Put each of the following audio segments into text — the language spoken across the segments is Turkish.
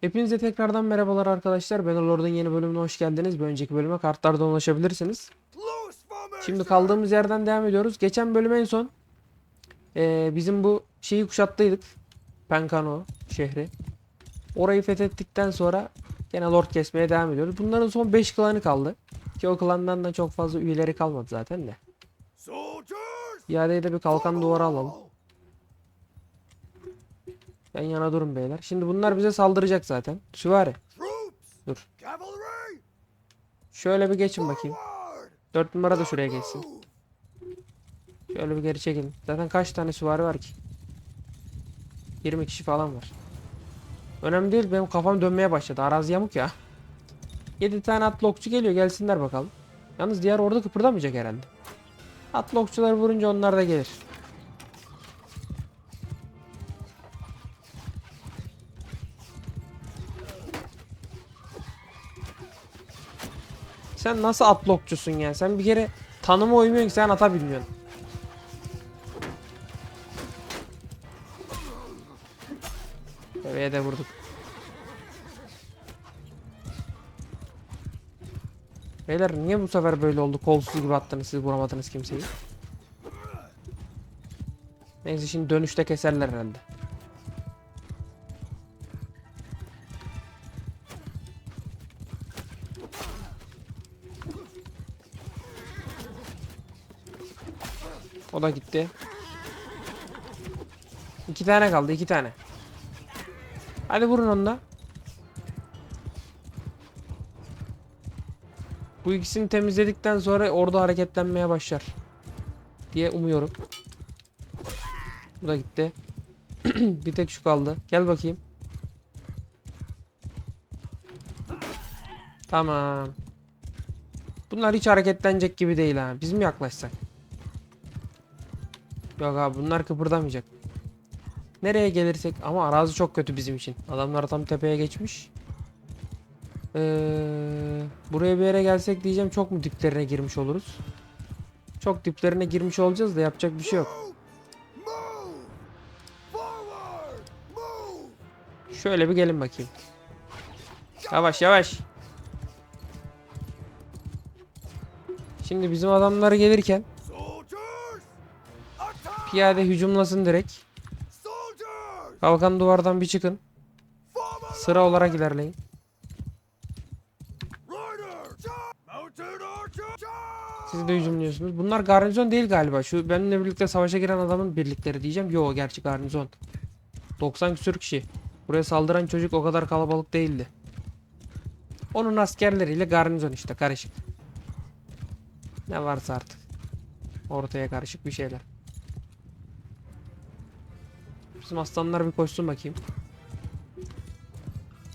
Hepinize tekrardan merhabalar arkadaşlar. Ben Lord'un yeni bölümüne hoş geldiniz. Bir önceki bölüme kartlardan ulaşabilirsiniz. Şimdi kaldığımız yerden devam ediyoruz. Geçen bölüm en son eee, bizim bu şeyi kuşattıydık. Penkano şehri. Orayı fethettikten sonra gene Lord kesmeye devam ediyoruz. Bunların son 5 klanı kaldı. Ki o klandan da çok fazla üyeleri kalmadı zaten de. İadeye de bir kalkan duvarı alalım. Yan yana durun beyler. Şimdi bunlar bize saldıracak zaten. Süvari. Dur. Şöyle bir geçin bakayım. 4 numara da şuraya geçsin. Şöyle bir geri çekilin. Zaten kaç tane süvari var ki? 20 kişi falan var. Önemli değil benim kafam dönmeye başladı. Arazi yamuk ya. 7 tane atlı okçu geliyor gelsinler bakalım. Yalnız diğer orada kıpırdamayacak herhalde. Atlı okçuları vurunca onlar da gelir. Sen nasıl atlı okçusun ya? Sen bir kere tanıma uymuyorsun ki sen ata bilmiyorsun. Deveye de vurduk. Beyler niye bu sefer böyle oldu? Kolsuz gibi attınız siz vuramadınız kimseyi. Neyse şimdi dönüşte keserler herhalde. O da gitti. İki tane kaldı iki tane. Hadi vurun onu da. Bu ikisini temizledikten sonra orada hareketlenmeye başlar. Diye umuyorum. Bu da gitti. bir tek şu kaldı. Gel bakayım. Tamam. Bunlar hiç hareketlenecek gibi değil ha. Biz mi yaklaşsak? Yok abi bunlar kıpırdamayacak. Nereye gelirsek ama arazi çok kötü bizim için. Adamlar tam tepeye geçmiş. Ee, buraya bir yere gelsek diyeceğim çok mu diplerine girmiş oluruz? Çok diplerine girmiş olacağız da yapacak bir şey yok. Şöyle bir gelin bakayım. Yavaş yavaş. Şimdi bizim adamlar gelirken piyade hücumlasın direkt. Kalkan duvardan bir çıkın. Sıra olarak ilerleyin. Siz de hücumluyorsunuz. Bunlar garnizon değil galiba. Şu benimle birlikte savaşa giren adamın birlikleri diyeceğim. Yo gerçi garnizon. 90 küsür kişi. Buraya saldıran çocuk o kadar kalabalık değildi. Onun askerleriyle garnizon işte karışık. Ne varsa artık. Ortaya karışık bir şeyler. Bizim aslanlar bir koşsun bakayım.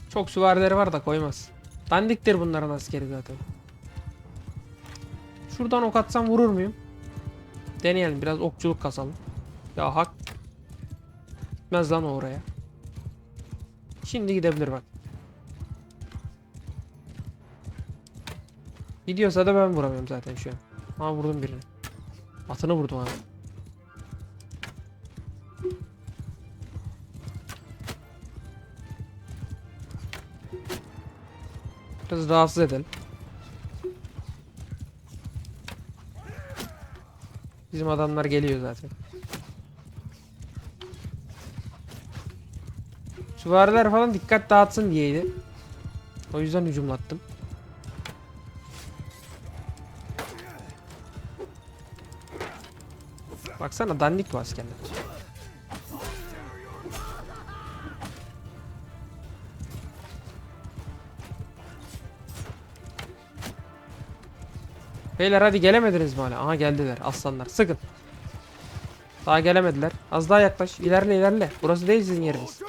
Çok süvarileri var da koymaz. Dandiktir bunların askeri zaten. Şuradan ok atsam vurur muyum? Deneyelim biraz okçuluk kasalım. Ya hak. Gitmez lan oraya. Şimdi gidebilir bak. Gidiyorsa da ben vuramıyorum zaten şu an. Ama vurdum birini. Atını vurdum abi. Biraz rahatsız edelim. Bizim adamlar geliyor zaten. Süvariler falan dikkat dağıtsın diyeydi. O yüzden hücumlattım. Baksana dandik bu askerler. Beyler hadi gelemediniz mi hala? Aha geldiler aslanlar. Sıkın. Daha gelemediler. Az daha yaklaş. İlerle ilerle. Burası değil sizin yeriniz.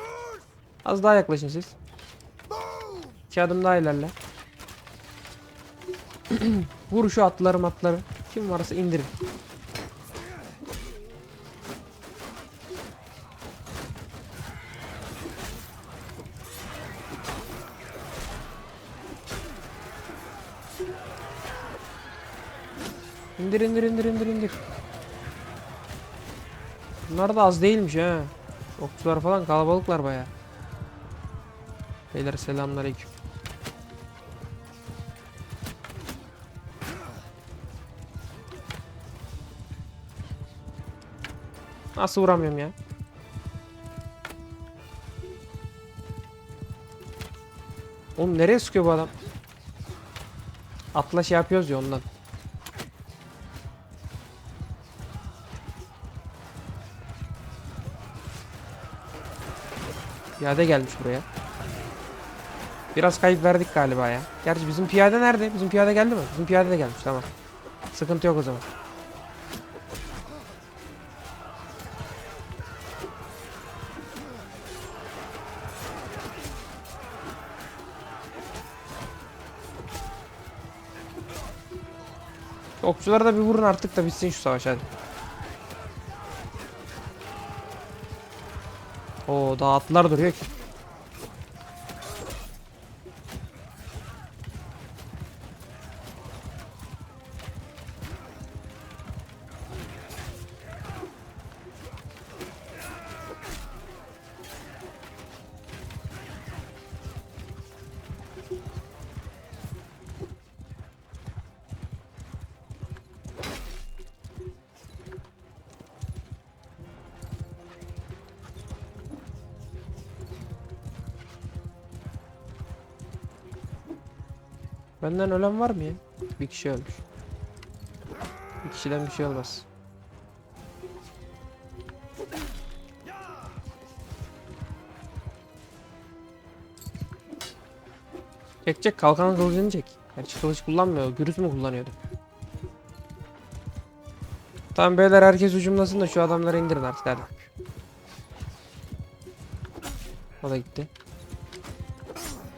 Az daha yaklaşın siz. İki adım daha ilerle. Vur şu atları matları. Kim varsa indirin. İndir indir indir indir indir. Bunlar da az değilmiş ha. Okçular falan kalabalıklar baya. Beyler selamünaleyküm. Nasıl vuramıyorum ya? Oğlum nereye sıkıyor bu adam? Atla şey yapıyoruz ya ondan. Piyade gelmiş buraya. Biraz kayıp verdik galiba ya. Gerçi bizim piyade nerede? Bizim piyade geldi mi? Bizim piyade de gelmiş tamam. Sıkıntı yok o zaman. Okçulara da bir vurun artık da bitsin şu savaş hadi. Oo daha atlar duruyor ki. Benden ölen var mı ya? Bir kişi ölmüş. Bir kişiden bir şey olmaz. Çek çek kalkan kılıcını çek. Gerçi kılıç kullanmıyor. Gürüz mü kullanıyordu? Tamam beyler herkes hücumlasın da şu adamları indirin artık hadi. O da gitti.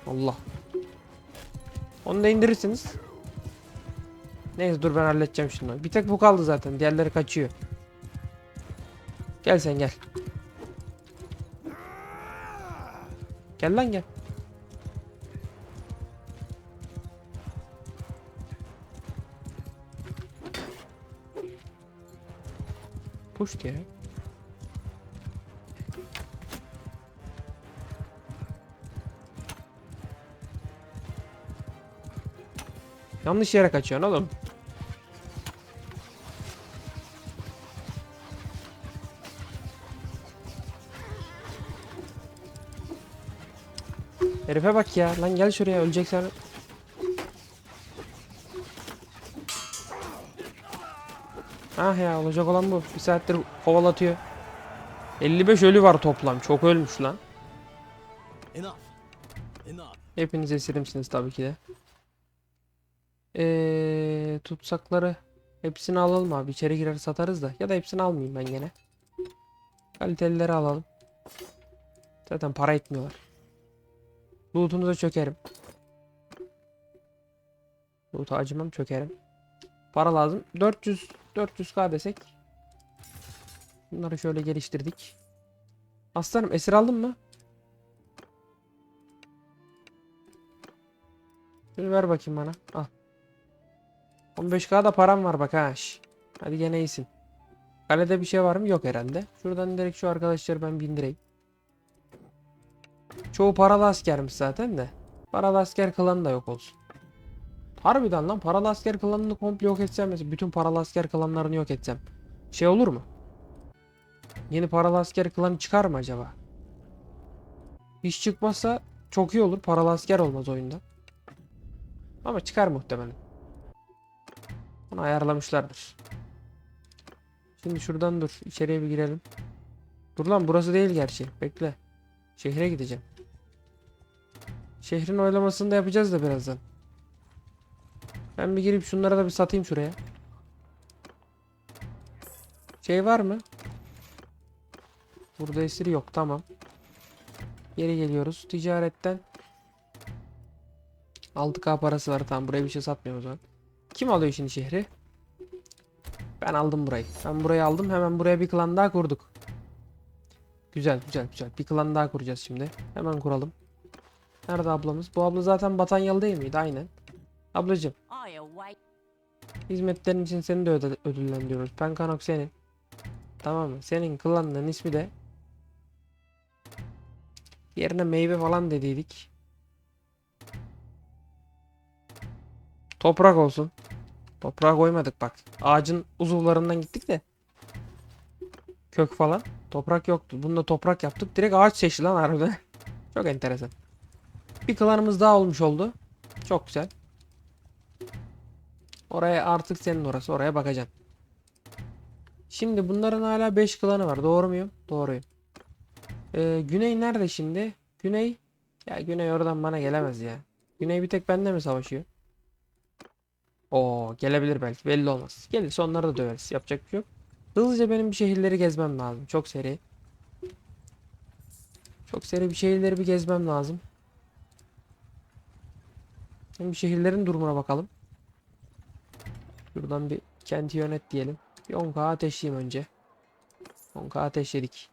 Allah. Onu da indirirsiniz. Neyse dur ben halledeceğim şimdi. Bir tek bu kaldı zaten. Diğerleri kaçıyor. Gel sen gel. Gel lan gel. Push ya. Yanlış yere kaçıyorsun oğlum. Herife bak ya. Lan gel şuraya ölecek sen. Ah ya olacak olan bu. Bir saattir kovalatıyor. 55 ölü var toplam. Çok ölmüş lan. Hepiniz esirimsiniz tabii ki de. Ee, tutsakları hepsini alalım abi. İçeri girer satarız da. Ya da hepsini almayayım ben gene. Kalitelileri alalım. Zaten para etmiyorlar. Loot'unuza çökerim. Loot'a acımam çökerim. Para lazım. 400 400k desek. Bunları şöyle geliştirdik. Aslanım esir aldın mı? Şunu ver bakayım bana. Al. 15k da param var bak ha. Hadi gene iyisin. Kalede bir şey var mı? Yok herhalde. Şuradan direkt şu arkadaşları ben bindireyim. Çoğu paralı askermiş zaten de. Paralı asker klanı da yok olsun. Harbiden lan paralı asker klanını komple yok etsem mesela bütün paralı asker klanlarını yok etsem. Şey olur mu? Yeni paralı asker klanı çıkar mı acaba? Hiç çıkmazsa çok iyi olur. Paralı asker olmaz oyunda. Ama çıkar muhtemelen. Onu ayarlamışlardır. Şimdi şuradan dur. içeriye bir girelim. Dur lan burası değil gerçi. Bekle. Şehre gideceğim. Şehrin oylamasını da yapacağız da birazdan. Ben bir girip şunlara da bir satayım şuraya. Şey var mı? Burada esir yok. Tamam. Geri geliyoruz. Ticaretten 6k parası var. Tamam buraya bir şey satmıyorum o zaman. Kim alıyor şimdi şehri? Ben aldım burayı. Ben burayı aldım. Hemen buraya bir klan daha kurduk. Güzel güzel güzel. Bir klan daha kuracağız şimdi. Hemen kuralım. Nerede ablamız? Bu abla zaten Batanyalı değil miydi? Aynen. Ablacım hizmetlerin için seni de öde- ödüllendiriyoruz. Penkanok senin. Tamam mı? Senin klanının ismi de yerine meyve falan dediydik. Toprak olsun. Toprağa koymadık bak. Ağacın uzuvlarından gittik de. Kök falan. Toprak yoktu. Bunda toprak yaptık. Direkt ağaç seçti lan harbiden. Çok enteresan. Bir klanımız daha olmuş oldu. Çok güzel. Oraya artık senin orası. Oraya bakacaksın. Şimdi bunların hala 5 klanı var. Doğru muyum? Doğruyum. Ee, Güney nerede şimdi? Güney. Ya Güney oradan bana gelemez ya. Güney bir tek bende mi savaşıyor? Oo gelebilir belki. Belli olmaz. Gelirse onları da döveriz. Yapacak bir şey yok. Hızlıca benim bir şehirleri gezmem lazım. Çok seri. Çok seri bir şehirleri bir gezmem lazım. Bir şehirlerin durumuna bakalım. Şuradan bir kenti yönet diyelim. Bir 10k ateşleyeyim önce. 10k ateşledik.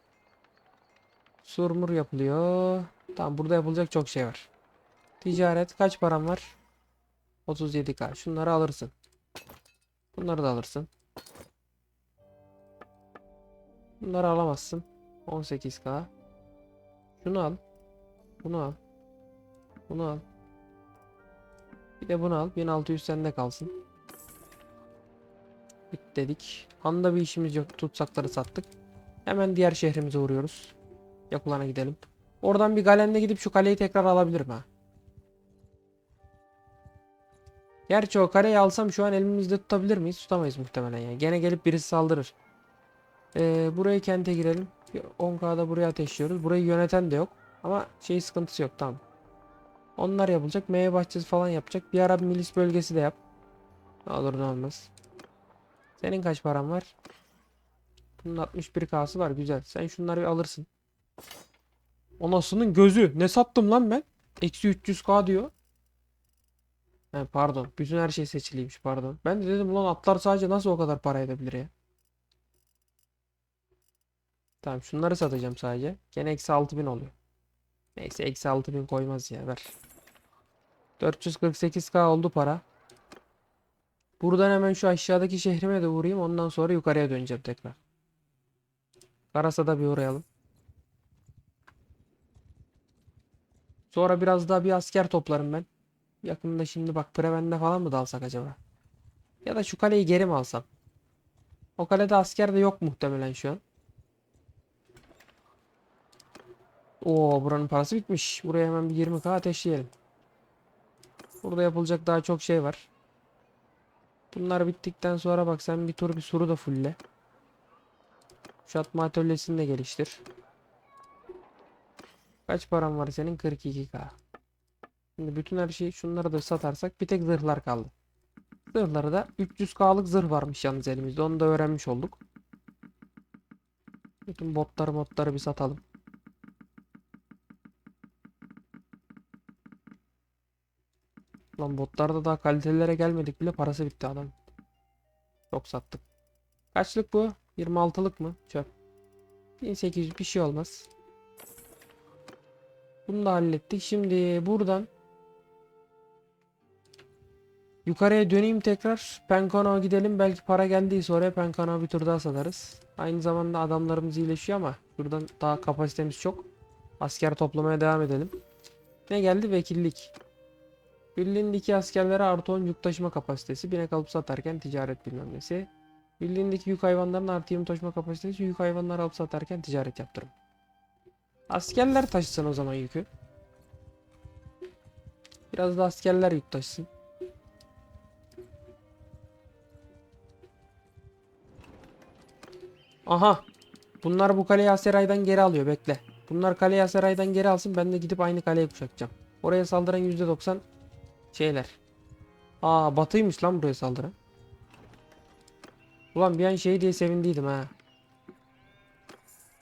Surmur yapılıyor. Tamam burada yapılacak çok şey var. Ticaret kaç param var? 37k. Şunları alırsın. Bunları da alırsın. Bunları alamazsın. 18k. Şunu al. Bunu al. Bunu al. Bir de bunu al. 1600 sende kalsın. Bit dedik. Anda bir işimiz yok. Tutsakları sattık. Hemen diğer şehrimize uğruyoruz. Yakulan'a gidelim. Oradan bir galemle gidip şu kaleyi tekrar alabilirim ha. Gerçi o kareyi alsam şu an elimizde tutabilir miyiz? Tutamayız muhtemelen yani. Gene gelip birisi saldırır. Ee, buraya kente girelim. Bir 10k'da buraya ateşliyoruz. Burayı yöneten de yok. Ama şey sıkıntısı yok tamam. Onlar yapılacak. Meyve bahçesi falan yapacak. Bir ara milis bölgesi de yap. Ne olur ne olmaz. Senin kaç paran var? Bunun 61k'sı var güzel. Sen şunları bir alırsın. Anasının gözü. Ne sattım lan ben? Eksi 300k diyor. He, pardon. Bütün her şey seçiliymiş pardon. Ben de dedim ulan atlar sadece nasıl o kadar para edebilir ya? Tamam şunları satacağım sadece. Gene eksi 6000 oluyor. Neyse eksi 6000 koymaz ya ver. 448k oldu para. Buradan hemen şu aşağıdaki şehrime de uğrayayım. Ondan sonra yukarıya döneceğim tekrar. Karas'a da bir uğrayalım. Sonra biraz daha bir asker toplarım ben. Yakında şimdi bak Preven'de falan mı dalsak acaba? Ya da şu kaleyi geri mi alsam? O kalede asker de yok muhtemelen şu an. Oo buranın parası bitmiş. Buraya hemen bir 20k ateşleyelim. Burada yapılacak daha çok şey var. Bunlar bittikten sonra bak sen bir tur bir suru da fulle. Kuşatma atölyesini de geliştir. Kaç param var senin? 42k. Şimdi bütün her şeyi şunları da satarsak bir tek zırhlar kaldı. Zırhları da 300k'lık zırh varmış yalnız elimizde. Onu da öğrenmiş olduk. Bütün botları modları bir satalım. Lan botlarda daha kalitelere gelmedik bile parası bitti adam. Çok sattık. Kaçlık bu? 26'lık mı? Çöp. 1800 bir şey olmaz. Bunu da hallettik. Şimdi buradan yukarıya döneyim tekrar. Penkono'ya gidelim. Belki para geldiyse oraya Penkono'ya bir tur daha satarız. Aynı zamanda adamlarımız iyileşiyor ama buradan daha kapasitemiz çok. Asker toplamaya devam edelim. Ne geldi? Vekillik. Birliğindeki askerlere artı 10 yük taşıma kapasitesi. Binek alıp satarken ticaret bilmem nesi. Birliğindeki yük hayvanların artı 20 taşıma kapasitesi. Yük hayvanları alıp satarken ticaret yaptırım. Askerler taşısın o zaman yükü. Biraz da askerler yük taşısın. Aha. Bunlar bu kaleyi Aseray'dan geri alıyor bekle. Bunlar kaleyi Aseray'dan geri alsın ben de gidip aynı kaleyi kuşatacağım. Oraya saldıran %90 şeyler. Aa batıymış lan buraya saldıran. Ulan bir an şey diye sevindiydim ha.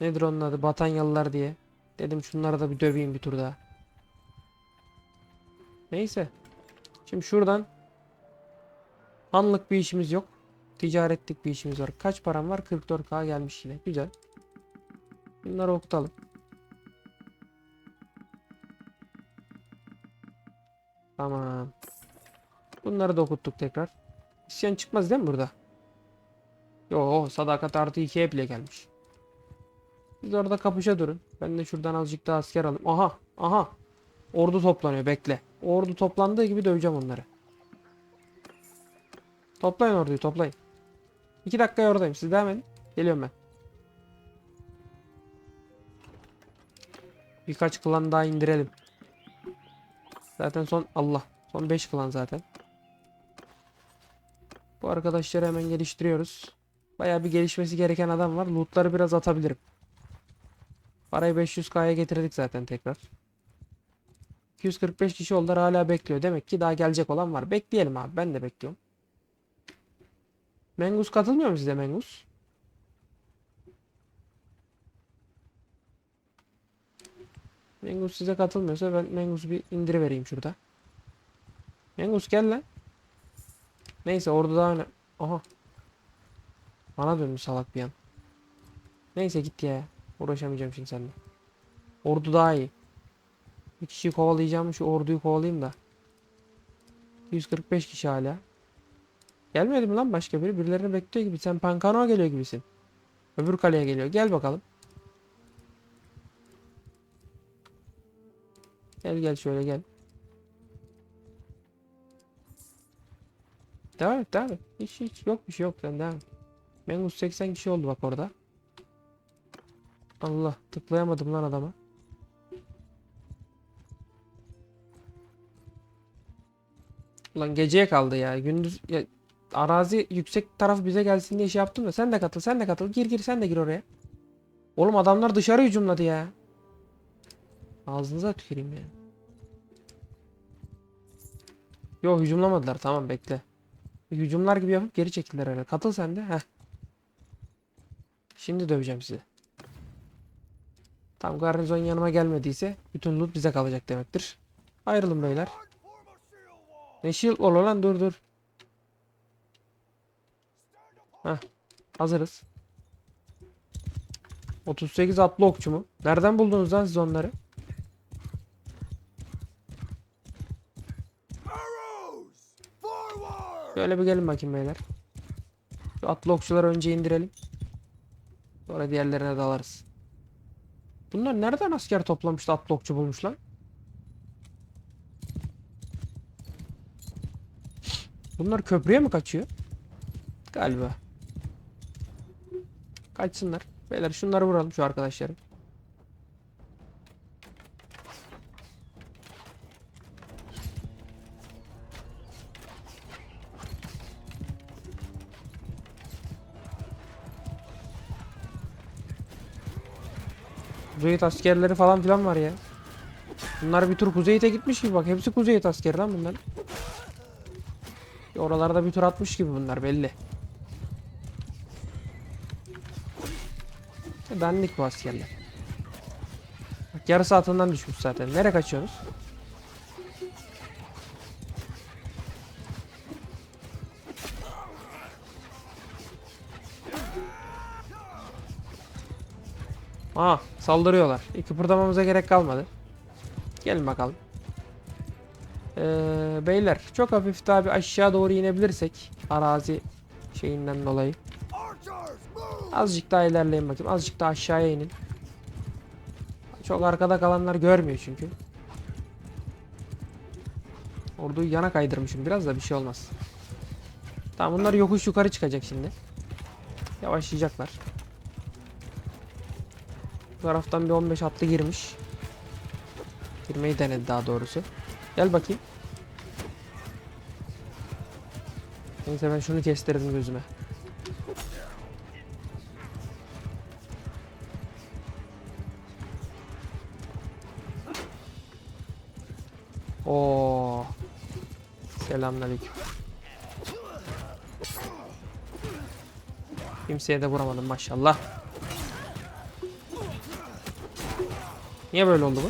Nedir onun adı? Batanyalılar diye. Dedim şunları da bir döveyim bir tur daha. Neyse. Şimdi şuradan anlık bir işimiz yok. Ticaretlik bir işimiz var. Kaç param var? 44k gelmiş yine. Güzel. Bunları okutalım. Tamam. Bunları da okuttuk tekrar. İsyan çıkmaz değil mi burada? Yo sadakat artı 2'ye bile gelmiş. Siz orada kapışa durun. Ben de şuradan azıcık daha asker alayım. Aha aha. Ordu toplanıyor bekle. Ordu toplandığı gibi döveceğim onları. Toplayın orduyu toplayın. 2 dakikaya oradayım. Siz devam edin. Geliyorum ben. Birkaç klan daha indirelim. Zaten son Allah. Son 5 klan zaten. Bu arkadaşları hemen geliştiriyoruz. Bayağı bir gelişmesi gereken adam var. Lootları biraz atabilirim. Parayı 500k'ya getirdik zaten tekrar. 245 kişi oldular hala bekliyor. Demek ki daha gelecek olan var. Bekleyelim abi. Ben de bekliyorum. Mengus katılmıyor mu size Mengus? Mengus size katılmıyorsa ben Mengus'u bir indirivereyim şurada. Mengus gel lan. Neyse orada daha öne... Aha. Bana döndü salak bir an. Neyse git ya. Uğraşamayacağım şimdi seninle. Ordu daha iyi. Bir kişiyi kovalayacağım şu orduyu kovalayayım da. 145 kişi hala. Gelmedi mi lan başka biri? Birilerini bekliyor gibi. Sen Pankano'a geliyor gibisin. Öbür kaleye geliyor. Gel bakalım. Gel gel şöyle gel. Devam et devam et. Hiç hiç yok bir şey yok sen devam et. Mengus 80 kişi oldu bak orada. Allah tıklayamadım lan adama. Ulan geceye kaldı ya. Gündüz ya, arazi yüksek taraf bize gelsin diye şey yaptım da sen de katıl sen de katıl gir gir sen de gir oraya. Oğlum adamlar dışarı hücumladı ya. Ağzınıza tüküreyim ya. Yo hücumlamadılar tamam bekle. Hücumlar gibi yapıp geri çekildiler öyle. Katıl sen de. Heh. Şimdi döveceğim sizi. Tam garnizon yanıma gelmediyse bütün loot bize kalacak demektir. Ayrılın beyler. Ne shield lan dur dur. Heh. Hazırız. 38 atlı okçu mu? Nereden buldunuz lan siz onları? Şöyle bir gelin bakayım beyler. Şu atlı okçuları önce indirelim. Sonra diğerlerine dalarız. Bunlar nereden asker toplamış da atlı okçu bulmuş lan? Bunlar köprüye mi kaçıyor? Galiba. Kaçsınlar. Beyler şunları vuralım şu arkadaşları. Kuzeyit askerleri falan filan var ya. Bunlar bir tur Kuzeyit'e gitmiş gibi bak. Hepsi Kuzeyit askeri lan bunlar. Oralarda bir tur atmış gibi bunlar belli. Benlik bu askerler. Bak yarısı atından düşmüş zaten. Nereye kaçıyorsunuz? Aa saldırıyorlar. E, kıpırdamamıza gerek kalmadı. Gelin bakalım. Ee, beyler çok hafif daha bir aşağı doğru inebilirsek arazi şeyinden dolayı. Azıcık daha ilerleyin bakayım. Azıcık daha aşağıya inin. Çok arkada kalanlar görmüyor çünkü. Orduyu yana kaydırmışım. Biraz da bir şey olmaz. Tamam bunlar yokuş yukarı çıkacak şimdi. Yavaşlayacaklar. Bu taraftan bir 15 atlı girmiş. Girmeyi denedi daha doğrusu. Gel bakayım. Neyse ben şunu kestirdim gözüme. Selamünaleyküm. Kimseye de vuramadım maşallah. Niye böyle oldu bu?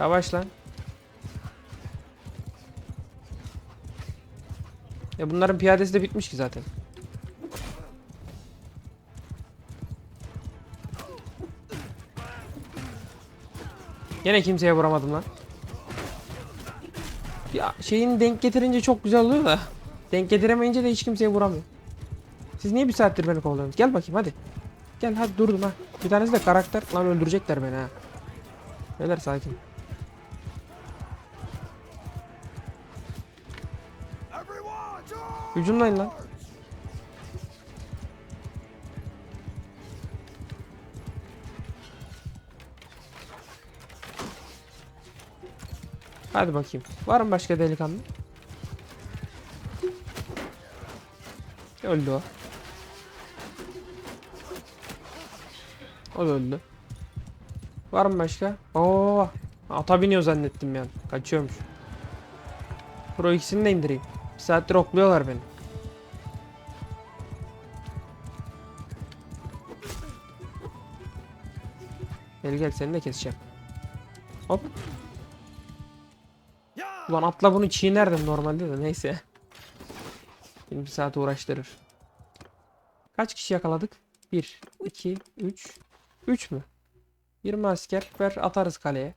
Yavaş lan. E bunların piyadesi de bitmiş ki zaten. Yine kimseye vuramadım lan. Ya şeyin denk getirince çok güzel oluyor da. Denk getiremeyince de hiç kimseye vuramıyor. Siz niye bir saattir beni kovalıyorsunuz? Gel bakayım hadi. Gel hadi durdum ha. Bir tanesi de karakter. Lan öldürecekler beni ha. Beyler sakin. Hücumlayın lan. Hadi bakayım. Var mı başka delikanlı? Öldü o. O da öldü. Var mı başka? Oo, ata biniyor zannettim yani. Kaçıyormuş. Pro ikisini de indireyim. Bir saattir okluyorlar beni. Gel gel seni de keseceğim. Hop. Ulan atla bunu çiğnerdim normalde de neyse. Beni bir saat uğraştırır. Kaç kişi yakaladık? 1, 2, 3. 3 mü? 20 asker ver atarız kaleye.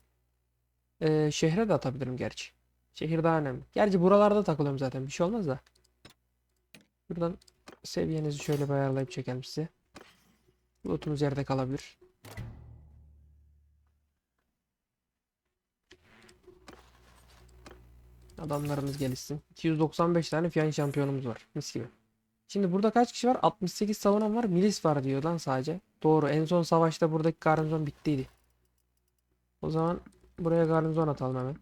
Ee, şehre de atabilirim gerçi. Şehir daha önemli. Gerçi buralarda takılıyorum zaten bir şey olmaz da. Buradan seviyenizi şöyle bir ayarlayıp çekelim size. Lootumuz yerde kalabilir. Adamlarımız gelişsin. 295 tane fiyan şampiyonumuz var. Mis gibi. Şimdi burada kaç kişi var? 68 savunan var. Milis var diyor lan sadece. Doğru. En son savaşta buradaki garnizon bittiydi. O zaman buraya garnizon atalım hemen.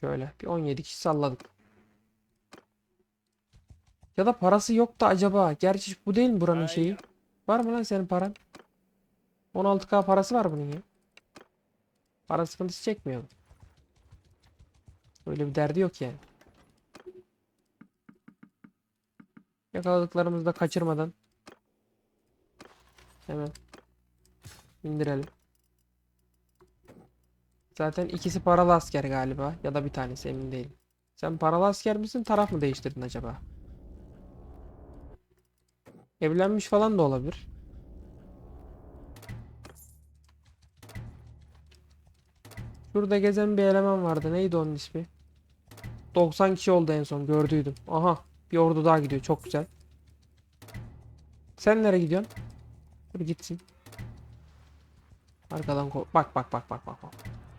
Şöyle bir 17 kişi salladık. Ya da parası yok da acaba. Gerçi bu değil mi buranın şeyi? Var mı lan senin paran? 16k parası var bunun ya. Para sıkıntısı çekmiyor. Öyle bir derdi yok yani. Yakaladıklarımızı da kaçırmadan hemen indirelim. Zaten ikisi paralı asker galiba ya da bir tanesi emin değilim. Sen paralı asker misin taraf mı değiştirdin acaba? Evlenmiş falan da olabilir. Şurada gezen bir eleman vardı. Neydi onun ismi? 90 kişi oldu en son gördüydüm. Aha bir ordu daha gidiyor. Çok güzel. Sen nereye gidiyorsun? Dur gitsin. Arkadan ko bak bak bak bak bak bak.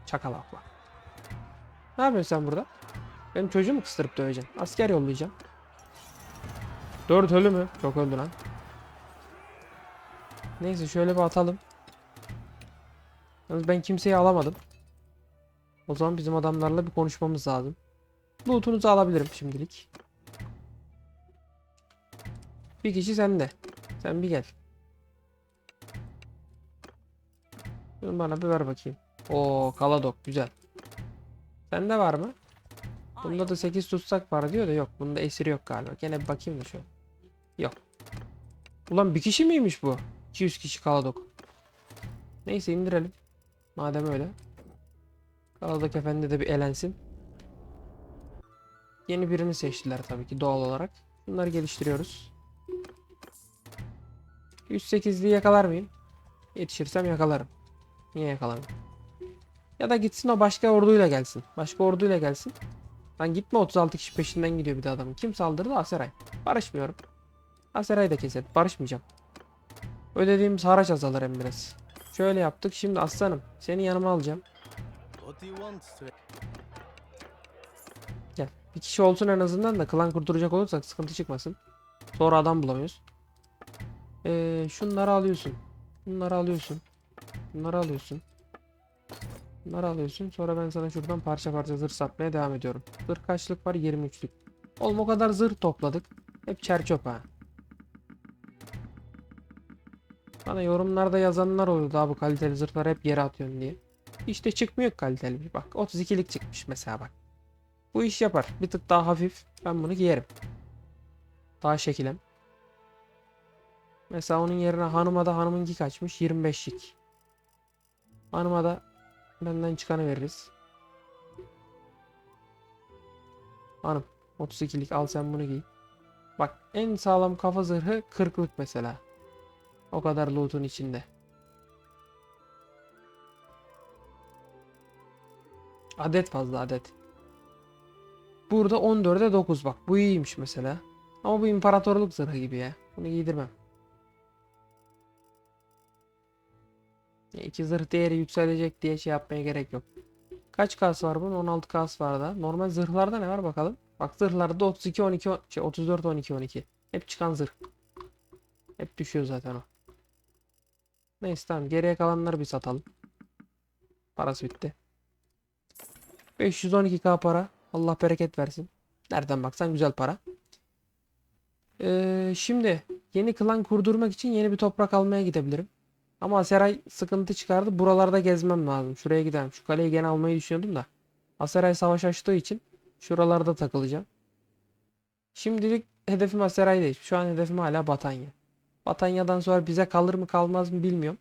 Çakala bak. Ne yapıyorsun sen burada? Benim çocuğu mu kıstırıp döveceksin? Asker yollayacağım. Dört ölü mü? Çok öldü lan. Neyse şöyle bir atalım. Ben kimseyi alamadım. O zaman bizim adamlarla bir konuşmamız lazım. Loot'unuzu alabilirim şimdilik. Bir kişi sende. Sen bir gel. Şunu bana bir ver bakayım. Oo kaladok güzel. Sende var mı? Bunda da 8 tutsak para diyor da yok. Bunda esiri yok galiba. Gene bir bakayım da şu. Yok. Ulan bir kişi miymiş bu? 200 kişi kaladok. Neyse indirelim. Madem öyle. Kaladok efendi de bir elensin. Yeni birini seçtiler tabii ki doğal olarak. Bunları geliştiriyoruz. 108'liği yakalar mıyım? Yetişirsem yakalarım. Niye yakalamıyorum? Ya da gitsin o başka orduyla gelsin. Başka orduyla gelsin. Lan gitme 36 kişi peşinden gidiyor bir de adamın. Kim saldırdı? Aseray. Barışmıyorum. Aseray'ı da keselim. Barışmayacağım. Ödediğimiz haraç azalır hem biraz. Şöyle yaptık. Şimdi aslanım. Seni yanıma alacağım. Gel. Bir kişi olsun en azından da klan kurtaracak olursak sıkıntı çıkmasın. Sonra adam bulamıyoruz. Ee, şunları alıyorsun. Bunları alıyorsun. Bunları alıyorsun. Bunları alıyorsun. Sonra ben sana şuradan parça parça zırh satmaya devam ediyorum. Zırh kaçlık var? 23'lük. Oğlum o kadar zırh topladık. Hep çerçöp ha. Bana yorumlarda yazanlar oluyor daha bu kaliteli zırhları hep yere atıyorsun diye. İşte çıkmıyor kaliteli bir bak. 32'lik çıkmış mesela bak. Bu iş yapar. Bir tık daha hafif. Ben bunu giyerim. Daha şekilem. Mesela onun yerine hanıma da hanımınki kaçmış? 25'lik. Hanıma da benden çıkanı veririz. Hanım 32'lik al sen bunu giy. Bak en sağlam kafa zırhı 40'lık mesela. O kadar loot'un içinde. Adet fazla adet. Burada 14'e 9 bak. Bu iyiymiş mesela. Ama bu imparatorluk zırhı gibi ya. Bunu giydirmem. İki zırh değeri yükselecek diye şey yapmaya gerek yok. Kaç kas var bunun? 16 kas var da. Normal zırhlarda ne var bakalım. Bak zırhlarda 32 12 on- şey 34 12 12. Hep çıkan zırh. Hep düşüyor zaten o. Neyse tamam geriye kalanları bir satalım. Parası bitti. 512k para. Allah bereket versin. Nereden baksan güzel para. Ee, şimdi yeni klan kurdurmak için yeni bir toprak almaya gidebilirim. Ama Aseray sıkıntı çıkardı. Buralarda gezmem lazım. Şuraya gidelim. Şu kaleyi gene almayı düşünüyordum da. Aseray savaş açtığı için şuralarda takılacağım. Şimdilik hedefim Aseray değil. Şu an hedefim hala Batanya. Batanya'dan sonra bize kalır mı kalmaz mı bilmiyorum.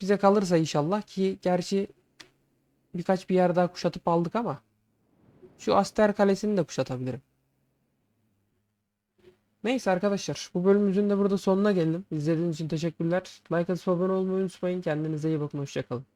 Bize kalırsa inşallah ki gerçi birkaç bir yer daha kuşatıp aldık ama şu Aster Kalesi'ni de kuşatabilirim. Neyse arkadaşlar bu bölümümüzün de burada sonuna geldim. İzlediğiniz için teşekkürler. Like atıp abone olmayı unutmayın. Kendinize iyi bakın. Hoşçakalın.